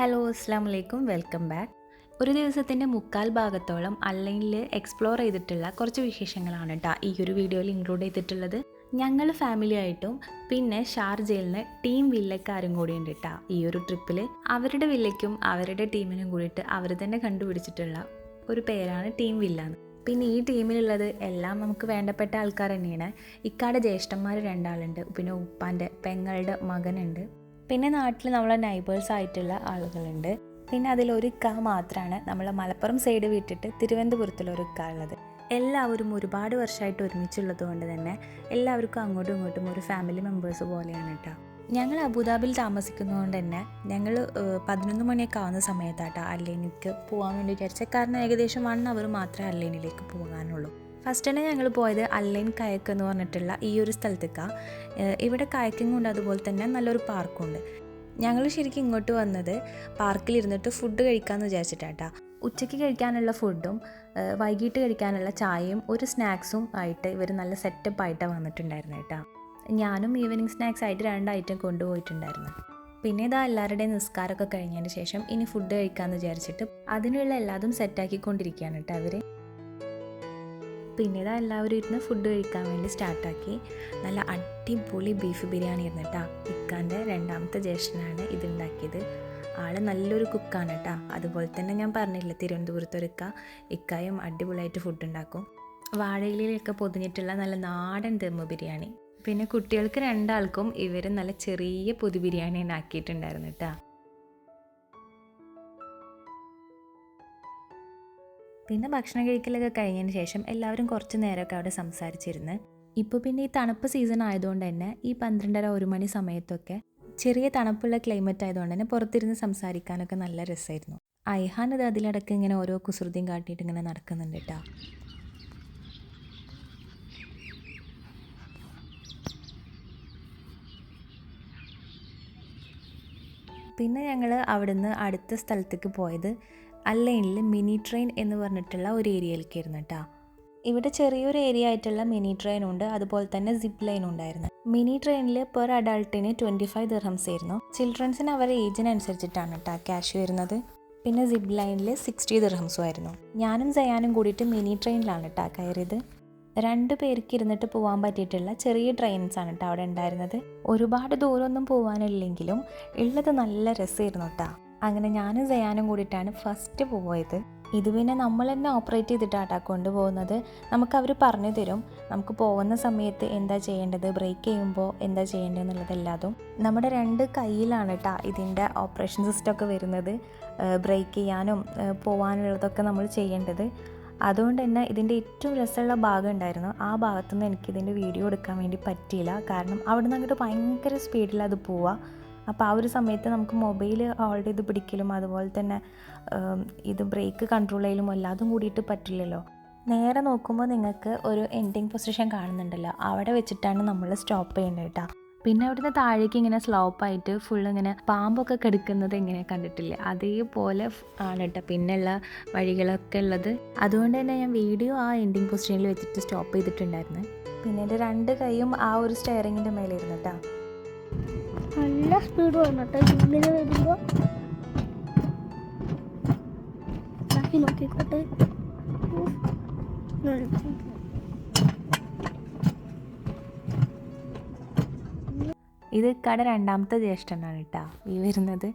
Hello അസ്സാം വലൈക്കും welcome back ഒരു ദിവസത്തിന്റെ മുക്കാൽ ഭാഗത്തോളം അല്ലെങ്കിൽ എക്സ്പ്ലോർ ചെയ്തിട്ടുള്ള കുറച്ച് വിശേഷങ്ങളാണ് കേട്ടോ ഈ ഒരു വീഡിയോയിൽ ഇൻക്ലൂഡ് ചെയ്തിട്ടുള്ളത്. ഞങ്ങൾ ഫാമിലി ആയിട്ടും പിന്നെ ഷാർജയിൽ നിന്ന് ടീം വില്ലക്കാരും കൂടി ഉണ്ട് കേട്ടോ ഈ ഒരു ട്രിപ്പിൽ അവരുടെ വില്ലയ്ക്കും അവരുടെ ടീമിനും കൂടിയിട്ട് അവർ തന്നെ കണ്ടുപിടിച്ചിട്ടുള്ള ഒരു പേരാണ് ടീം വില്ല എന്ന് പിന്നെ ഈ ടീമിലുള്ളത് എല്ലാം നമുക്ക് വേണ്ടപ്പെട്ട ആൾക്കാർ തന്നെയാണ്. ഇക്കാടെ ജ്യേഷ്ഠന്മാർ രണ്ടാളുണ്ട്. പിന്നെ ഉപ്പാന്റെ പെങ്ങളുടെ മകനുണ്ട്. പിന്നെ നാട്ടിൽ നമ്മളെ നൈബേഴ്സ് ആയിട്ടുള്ള ആളുകളുണ്ട്. പിന്നെ അതിലൊരു ക മാത്രമാണ് നമ്മളെ മലപ്പുറം സൈഡ് വിട്ടിട്ട് തിരുവനന്തപുരത്തുള്ളൊരു ക ഉള്ളത്. എല്ലാവരും ഒരുപാട് വർഷമായിട്ട് ഒരുമിച്ചുള്ളത് കൊണ്ട് തന്നെ എല്ലാവർക്കും അങ്ങോട്ടും ഇങ്ങോട്ടും ഒരു ഫാമിലി മെമ്പേഴ്സ് പോലെയാണ് കേട്ടോ ഞങ്ങൾ അബുദാബിയിൽ താമസിക്കുന്നതുകൊണ്ട് തന്നെ ഞങ്ങൾ പതിനൊന്ന് മണിയൊക്കെ ആവുന്ന സമയത്താട്ടോ അല്ലേനിക്ക് പോകാൻ വേണ്ടി വിചാരിച്ചത് കാരണം ഏകദേശം വൺ അവർ മാത്രമേ അല്ലേനിലേക്ക് പോകാനുള്ളൂ. ഫസ്റ്റ് തന്നെ ഞങ്ങൾ പോയത് അല്ലൈൻ കയക്ക് എന്ന് പറഞ്ഞിട്ടുള്ള ഈ ഒരു സ്ഥലത്തേക്കാണ് ഇവിടെ കയക്കിംഗ് ഉണ്ട് അതുപോലെ തന്നെ നല്ലൊരു പാർക്കുണ്ട്. ഞങ്ങൾ ശരിക്കും ഇങ്ങോട്ട് വന്നത് പാർക്കിൽ ഇരുന്നിട്ട് ഫുഡ് കഴിക്കാമെന്ന് വിചാരിച്ചിട്ടാട്ടാ. ഉച്ചയ്ക്ക് കഴിക്കാനുള്ള ഫുഡും വൈകിട്ട് കഴിക്കാനുള്ള ചായയും ഒരു സ്നാക്സും ആയിട്ട് ഇവർ നല്ല സെറ്റപ്പ് ആയിട്ടാണ് വന്നിട്ടുണ്ടായിരുന്നു കേട്ടോ ഞാനും ഈവനിങ് സ്നാക്സ് ആയിട്ട് രണ്ട് ഐറ്റം കൊണ്ടുപോയിട്ടുണ്ടായിരുന്നു. പിന്നെ ഇതാ എല്ലാവരുടെയും നിസ്കാരമൊക്കെ കഴിഞ്ഞതിന് ശേഷം ഇനി ഫുഡ് കഴിക്കാമെന്ന് വിചാരിച്ചിട്ട് അതിനുള്ള എല്ലാതും സെറ്റാക്കിക്കൊണ്ടിരിക്കുകയാണ് കേട്ടോ അവർ പിന്നെ ഇതാ എല്ലാവരും ഇരുന്ന് ഫുഡ് കഴിക്കാൻ വേണ്ടി സ്റ്റാർട്ടാക്കി നല്ല അടിപൊളി ബീഫ് ബിരിയാണി ആയിരുന്നു കേട്ടോ ഇക്കാന്റെ രണ്ടാമത്തെ ജ്യേഷ്ഠനാണ് ഇതുണ്ടാക്കിയത് ആൾ നല്ലൊരു കുക്കാണ് കേട്ടോ അതുപോലെ തന്നെ ഞാൻ പറഞ്ഞില്ല തിരുവനന്തപുരത്തൊരുക്ക ഇക്കായും അടിപൊളിയായിട്ട് ഫുഡ് ഉണ്ടാക്കും. വാഴയിലൊക്കെ പൊതിഞ്ഞിട്ടുള്ള നല്ല നാടൻ ദമ്മ് ബിരിയാണി. പിന്നെ കുട്ടികൾക്ക് രണ്ടാൾക്കും ഇവർ നല്ല ചെറിയ പൊതു ബിരിയാണി ആക്കിയിട്ടുണ്ടായിരുന്നു കേട്ടോ പിന്നെ ഭക്ഷണം കഴിക്കലൊക്കെ കഴിഞ്ഞതിന് ശേഷം എല്ലാവരും കുറച്ച് നേരമൊക്കെ അവിടെ സംസാരിച്ചിരുന്ന്. ഇപ്പോൾ പിന്നെ ഈ തണുപ്പ് സീസൺ ആയതുകൊണ്ട് തന്നെ ഈ പന്ത്രണ്ടര ഒരു മണി സമയത്തൊക്കെ ചെറിയ തണുപ്പുള്ള ക്ലൈമറ്റ് ആയതുകൊണ്ട് തന്നെ പുറത്തിരുന്ന് സംസാരിക്കാനൊക്കെ നല്ല രസമായിരുന്നു. ഐഹാൻ ഇത് അതിലടക്ക് ഇങ്ങനെ ഓരോ കുസൃതിയും കാട്ടിയിട്ട് ഇങ്ങനെ നടക്കുന്നുണ്ട് കേട്ടോ. പിന്നെ ഞങ്ങൾ അവിടുന്ന് അടുത്ത സ്ഥലത്തേക്ക് പോയത് അല്ലൈനിൽ മിനി ട്രെയിൻ എന്ന് പറഞ്ഞിട്ടുള്ള ഒരു ഏരിയയിലേക്കായിരുന്നു കേട്ടോ. ഇവിടെ ചെറിയൊരു ഏരിയ ആയിട്ടുള്ള മിനി ട്രെയിൻ ഉണ്ട്. അതുപോലെ തന്നെ സിപ്പ് ലൈൻ ഉണ്ടായിരുന്നു. മിനി ട്രെയിനിൽ പെർ അഡൾട്ടിന് ട്വന്റി ഫൈവ് ദിർഹംസ് ആയിരുന്നു. ചിൽഡ്രൻസിന് അവരുടെ ഏജിനനുസരിച്ചിട്ടാണ് കേട്ടോ ക്യാഷ് വരുന്നത്. പിന്നെ സിപ്പ് ലൈനിൽ സിക്സ്റ്റി ദിർഹംസും ആയിരുന്നു. ഞാനും ജയാനും കൂടിയിട്ട് മിനി ട്രെയിനിലാണ് കേട്ടോ കയറിയത്. രണ്ട് പേർക്ക് ഇരുന്നിട്ട് പോകാൻ പറ്റിയിട്ടുള്ള ചെറിയ ട്രെയിൻസ് ആണ് കേട്ടോ അവിടെ ഉണ്ടായിരുന്നത്. ഒരുപാട് ദൂരമൊന്നും പോകാനില്ലെങ്കിലും ഉള്ളത് നല്ല രസമായിരുന്നു കേട്ടോ. അങ്ങനെ ഞാനും ജയാനും കൂടിയിട്ടാണ് ഫസ്റ്റ് പോയത്. ഇത് പിന്നെ നമ്മൾ തന്നെ ഓപ്പറേറ്റ് ചെയ്തിട്ടാട്ടാ കൊണ്ടുപോകുന്നത്. നമുക്ക് അവർ പറഞ്ഞു തരും. നമുക്ക് പോകുന്ന സമയത്ത് എന്താ ചെയ്യേണ്ടത്? ബ്രേക്ക് ചെയ്യുമ്പോൾ എന്താ ചെയ്യേണ്ടത് എന്നുള്ളതെല്ലാതും. നമ്മുടെ രണ്ട് കയ്യിലാണ് കേട്ടോ ഇതിന്റെ ഓപ്പറേഷൻ സിസ്റ്റം ഒക്കെ വരുന്നത്. ബ്രേക്ക് ചെയ്യാനും പോകാനുള്ളതൊക്കെ നമ്മൾ ചെയ്യേണ്ടത്. അതുകൊണ്ട് തന്നെ ഇതിന്റെ ഏറ്റവും രസമുള്ള ഭാഗം ഉണ്ടായിരുന്നു. ആ ഭാഗത്തുനിന്ന് എനിക്ക് ഇതിന്റെ വീഡിയോ എടുക്കാൻ വേണ്ടി പറ്റിയില്ല. കാരണം അവിടെ നിന്ന് അങ്ങോട്ട് ഭയങ്കര സ്പീഡിൽ അത് പോവുക. അപ്പോൾ ആ ഒരു സമയത്ത് നമുക്ക് മൊബൈൽ ഹോൾഡ് ചെയ്ത് പിടിക്കലും അതുപോലെ തന്നെ ഇത് ബ്രേക്ക് കൺട്രോൾ ചെയ്യലും എല്ലാതും കൂടിയിട്ട് പറ്റില്ലല്ലോ. നേരെ നോക്കുമ്പോൾ നിങ്ങൾക്ക് ഒരു എൻഡിങ് പൊസിഷൻ കാണുന്നുണ്ടല്ലോ. അവിടെ വെച്ചിട്ടാണ് നമ്മൾ സ്റ്റോപ്പ് ചെയ്യേണ്ടത് കേട്ടോ. പിന്നെ അവിടുന്ന് താഴേക്ക് ഇങ്ങനെ സ്ലോപ്പായിട്ട് ഫുൾ ഇങ്ങനെ പാമ്പൊക്കെ കെടുക്കുന്നത് ഇങ്ങനെ കണ്ടിട്ടില്ല? അതേപോലെ ആണ് കേട്ടോ. പിന്നെയുള്ള വഴികളൊക്കെ ഉള്ളത്. അതുകൊണ്ട് തന്നെ ഞാൻ വീഡിയോ ആ എൻഡിങ് പൊസിഷനിൽ വെച്ചിട്ട് സ്റ്റോപ്പ് ചെയ്തിട്ടുണ്ടായിരുന്നു. പിന്നെ എന്റെ രണ്ട് കൈയും ആ ഒരു സ്റ്റെയറിങ്ങിന്റെ മേലെ ഇരുന്നു കേട്ടോ. നല്ല സ്പീഡ് വന്നു കേട്ടോ ഇങ്ങനെ വരുമ്പോ ബാക്കി നോക്കിക്കോട്ടെ. ഇത് കട രണ്ടാമത്തെ ജ്യേഷ്ഠനാണ് കേട്ടോ ഈ വരുന്നത്.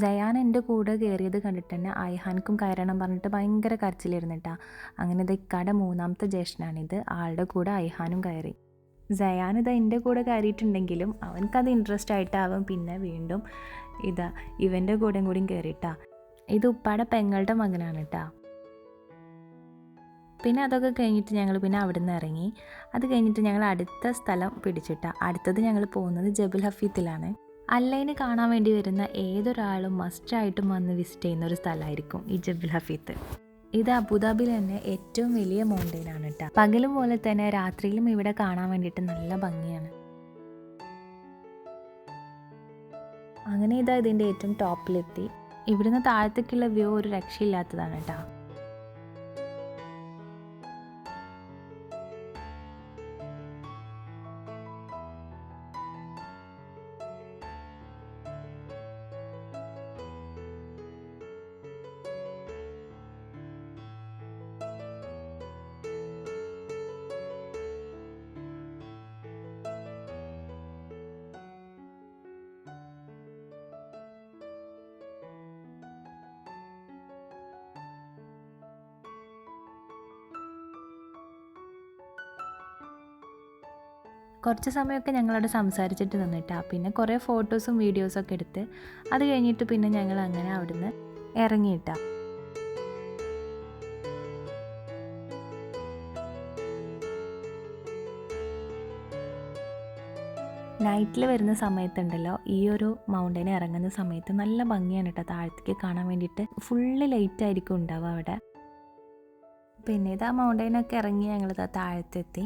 സയാൻ എന്റെ കൂടെ കയറിയത് കണ്ടിട്ട് തന്നെ ഐഹാൻക്കും കയറണം പറഞ്ഞിട്ട് ഭയങ്കര കരച്ചിലിരുന്നിട്ടാ അങ്ങനെ ഇത് ഇക്കാടെ മൂന്നാമത്തെ ജ്യേഷ്ഠനാണിത്. ആളുടെ കൂടെ ഐഹാനും കയറി. ജയാൻ ഇത് എന്റെ കൂടെ കയറിയിട്ടുണ്ടെങ്കിലും അവനക്കത് ഇൻട്രസ്റ്റ് ആയിട്ടാവും. പിന്നെ വീണ്ടും ഇതാ ഇവന്റെ കൂടെയും കൂടിയും കയറിയിട്ടാ. ഇത് ഉപ്പാടെ പെങ്ങളുടെ മകനാണ് കേട്ടോ പിന്നെ അതൊക്കെ കഴിഞ്ഞിട്ട് ഞങ്ങൾ പിന്നെ അവിടെ നിന്ന് ഇറങ്ങി. അത് കഴിഞ്ഞിട്ട് ഞങ്ങൾ അടുത്ത സ്ഥലം പിടിച്ചിട്ട. അടുത്തത് ഞങ്ങൾ പോകുന്നത് ജബുൽ ഹഫീത്തിലാണ്. അല്ലൈന് കാണാൻ വേണ്ടി വരുന്ന ഏതൊരാളും മസ്റ്റായിട്ടും വന്ന് വിസിറ്റ് ചെയ്യുന്ന ഒരു സ്ഥലമായിരിക്കും ഈ ജബുൽ ഹഫീത്ത്. ഇത് അബുദാബിയിൽ തന്നെ ഏറ്റവും വലിയ മൗണ്ടെയിൻ ആണ് കേട്ടോ പകലും പോലെ തന്നെ രാത്രിയിലും ഇവിടെ കാണാൻ വേണ്ടിയിട്ട് നല്ല ഭംഗിയാണ്. അങ്ങനെ ഇതാ ഇതിന്റെ ഏറ്റവും ടോപ്പിലെത്തി ഇവിടുന്ന് താഴത്തേക്കുള്ള വ്യൂ ഒരു രക്ഷയില്ലാത്തതാണ് കേട്ടോ കുറച്ച് സമയമൊക്കെ ഞങ്ങളവിടെ സംസാരിച്ചിട്ട് നിന്നിട്ടാ. പിന്നെ കുറേ ഫോട്ടോസും വീഡിയോസൊക്കെ എടുത്ത് അത് കഴിഞ്ഞിട്ട് പിന്നെ ഞങ്ങൾ അങ്ങനെ അവിടുന്ന് ഇറങ്ങിയിട്ടാ. നൈറ്റിൽ വരുന്ന സമയത്തുണ്ടല്ലോ ഈ ഒരു മൗണ്ടനെ ഇറങ്ങുന്ന സമയത്ത് നല്ല ഭംഗിയാണ് കേട്ടോ താഴത്തേക്ക് കാണാൻ വേണ്ടിയിട്ട്. ഫുള്ള് ലൈറ്റ് ആയിരിക്കും ഉണ്ടാവുക അവിടെ. പിന്നെ ഇത് ആ മൗണ്ടൈനൊക്കെ ഇറങ്ങി ഞങ്ങൾ താഴത്തെത്തി.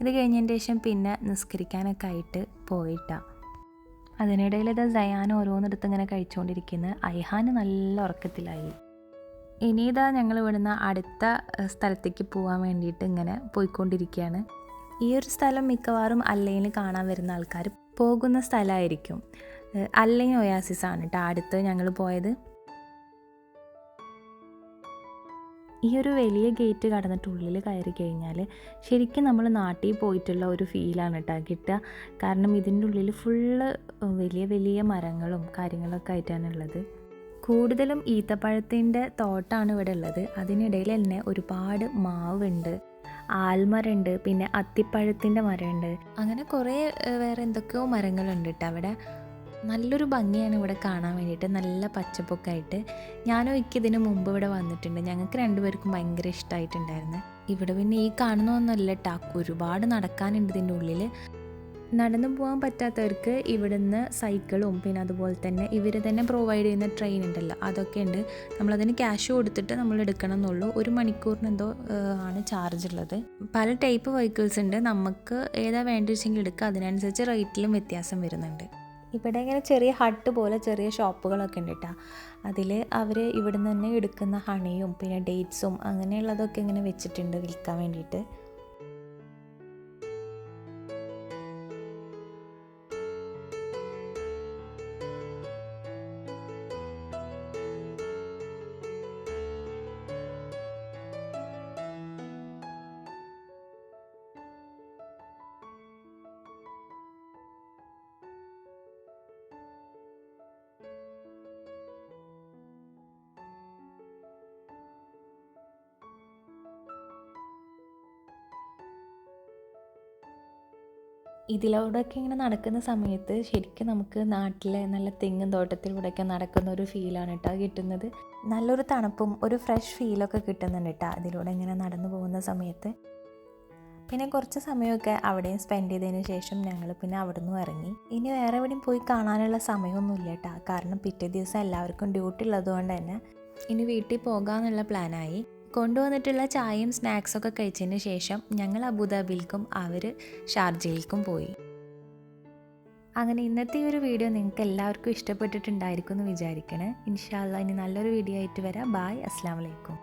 ഇത് കഴിഞ്ഞതിന് ശേഷം പിന്നെ നിസ്കരിക്കാനൊക്കെ ആയിട്ട് പോയിട്ടാ. അതിനിടയിൽ ഇത് സയാൻ ഓരോന്നിടത്ത് ഇങ്ങനെ കഴിച്ചുകൊണ്ടിരിക്കുന്നത് ഐഹാന് നല്ല ഉറക്കത്തിലായി. ഇനി ഇതാ ഞങ്ങൾ ഇവിടുന്ന് അടുത്ത സ്ഥലത്തേക്ക് പോകാൻ വേണ്ടിയിട്ട് ഇങ്ങനെ പോയിക്കൊണ്ടിരിക്കുകയാണ്. ഈ ഒരു സ്ഥലം മിക്കവാറും അല്ലയിൽ കാണാൻ വരുന്ന ആൾക്കാർ പോകുന്ന സ്ഥലമായിരിക്കും ഏഹ്, അല്ലയും ഒയാസിസ് ആണ് കേട്ടോ അടുത്ത് ഞങ്ങൾ പോയത്. ഈ ഒരു വലിയ ഗേറ്റ് കടന്നിട്ട് ഉള്ളിൽ കയറി കഴിഞ്ഞാൽ ശരിക്കും നമ്മൾ നാട്ടിൽ പോയിട്ടുള്ള ഒരു ഫീലാണ് കേട്ടോ കിട്ടുക. കാരണം ഇതിന്റെ ഉള്ളിൽ ഫുള്ള് വലിയ വലിയ മരങ്ങളും കാര്യങ്ങളൊക്കെ ആയിട്ടാണുള്ളത് കൂടുതലും ഈത്തപ്പഴത്തിന്റെ തോട്ടാണ് ഇവിടെ ഉള്ളത്. അതിനിടയിൽ തന്നെ ഒരുപാട് മാവുണ്ട് ആൽമരമുണ്ട് പിന്നെ അത്തിപ്പഴത്തിന്റെ മരമുണ്ട്. അങ്ങനെ കുറേ വേറെ എന്തൊക്കെയോ മരങ്ങളുണ്ട് കേട്ടോ അവിടെ. നല്ലൊരു ഭംഗിയാണ് ഇവിടെ കാണാൻ വേണ്ടിയിട്ട്. നല്ല പച്ചപ്പൊക്കായിട്ട്. ഞാനും എനിക്ക് ഇതിന് മുമ്പ് ഇവിടെ വന്നിട്ടുണ്ട്. ഞങ്ങൾക്ക് രണ്ടുപേർക്കും ഭയങ്കര ഇഷ്ടമായിട്ടുണ്ടായിരുന്നു ഇവിടെ പിന്നെ ഈ കാണുന്നൊന്നുമല്ല കേട്ടോ ഒരുപാട് നടക്കാനുണ്ട് ഇതിന്റെ ഉള്ളിൽ നടന്നു പോകാൻ പറ്റാത്തവർക്ക് ഇവിടുന്ന് സൈക്കിളും പിന്നെ അതുപോലെ തന്നെ ഇവർ തന്നെ പ്രൊവൈഡ് ചെയ്യുന്ന ട്രെയിൻ ഉണ്ടല്ലോ അതൊക്കെ ഉണ്ട്. നമ്മളതിന് ക്യാഷ് കൊടുത്തിട്ട് നമ്മൾ എടുക്കണം എന്നുള്ളൂ ഒരു മണിക്കൂറിന് എന്തോ ആണ് ചാർജ് ഉള്ളത്. പല ടൈപ്പ് വെഹിക്കിൾസ് ഉണ്ട്. നമുക്ക് ഏതാ വേണ്ടി വെച്ചെങ്കിൽ എടുക്കുക അതിനനുസരിച്ച് റേറ്റിലും വ്യത്യാസം വരുന്നുണ്ട്. ഇവിടെ ഇങ്ങനെ ചെറിയ ഹട്ട് പോലെ ചെറിയ ഷോപ്പുകളൊക്കെ ഉണ്ട് കേട്ടോ അതിൽ അവർ ഇവിടെ നിന്ന് തന്നെ എടുക്കുന്ന ഹണിയും പിന്നെ ഡേറ്റ്സും അങ്ങനെയുള്ളതൊക്കെ ഇങ്ങനെ വെച്ചിട്ടുണ്ട് വിൽക്കാൻ വേണ്ടിയിട്ട്. ഇതിലൂടെയൊക്കെ ഇങ്ങനെ നടക്കുന്ന സമയത്ത് ശരിക്കും നമുക്ക് നാട്ടിലെ നല്ല തെങ്ങും തോട്ടത്തിലൂടെയൊക്കെ നടക്കുന്ന ഒരു ഫീലാണ് കേട്ടോ കിട്ടുന്നത്. നല്ലൊരു തണുപ്പും ഒരു ഫ്രഷ് ഫീലൊക്കെ കിട്ടുന്നുണ്ട് കേട്ടോ അതിലൂടെ ഇങ്ങനെ നടന്നു പോകുന്ന സമയത്ത്. പിന്നെ കുറച്ച് സമയമൊക്കെ അവിടെയും സ്പെൻഡ് ചെയ്തതിന് ശേഷം ഞങ്ങൾ പിന്നെ അവിടെ നിന്ന് ഇറങ്ങി. ഇനി വേറെ എവിടെയും പോയി കാണാനുള്ള സമയമൊന്നുമില്ല കേട്ടോ. കാരണം പിറ്റേ ദിവസം എല്ലാവർക്കും ഡ്യൂട്ടി ഉള്ളതുകൊണ്ട് തന്നെ ഇനി വീട്ടിൽ പോകാമെന്നുള്ള പ്ലാനായി കൊണ്ടുവന്നിട്ടുള്ള ചായയും സ്നാക്സൊക്കെ കഴിച്ചതിന് ശേഷം ഞങ്ങൾ അബുദാബിയിലേക്കും അവർ ഷാർജയിലേക്കും പോയി. അങ്ങനെ ഇന്നത്തെ ഈ ഒരു വീഡിയോ നിങ്ങൾക്ക് എല്ലാവർക്കും ഇഷ്ടപ്പെട്ടിട്ടുണ്ടായിരിക്കും എന്ന് വിചാരിക്കണേ ഇൻഷാല്ല ഇനി നല്ലൊരു വീഡിയോ ആയിട്ട് വരാം. ബായ് അസ്സാം വലൈക്കും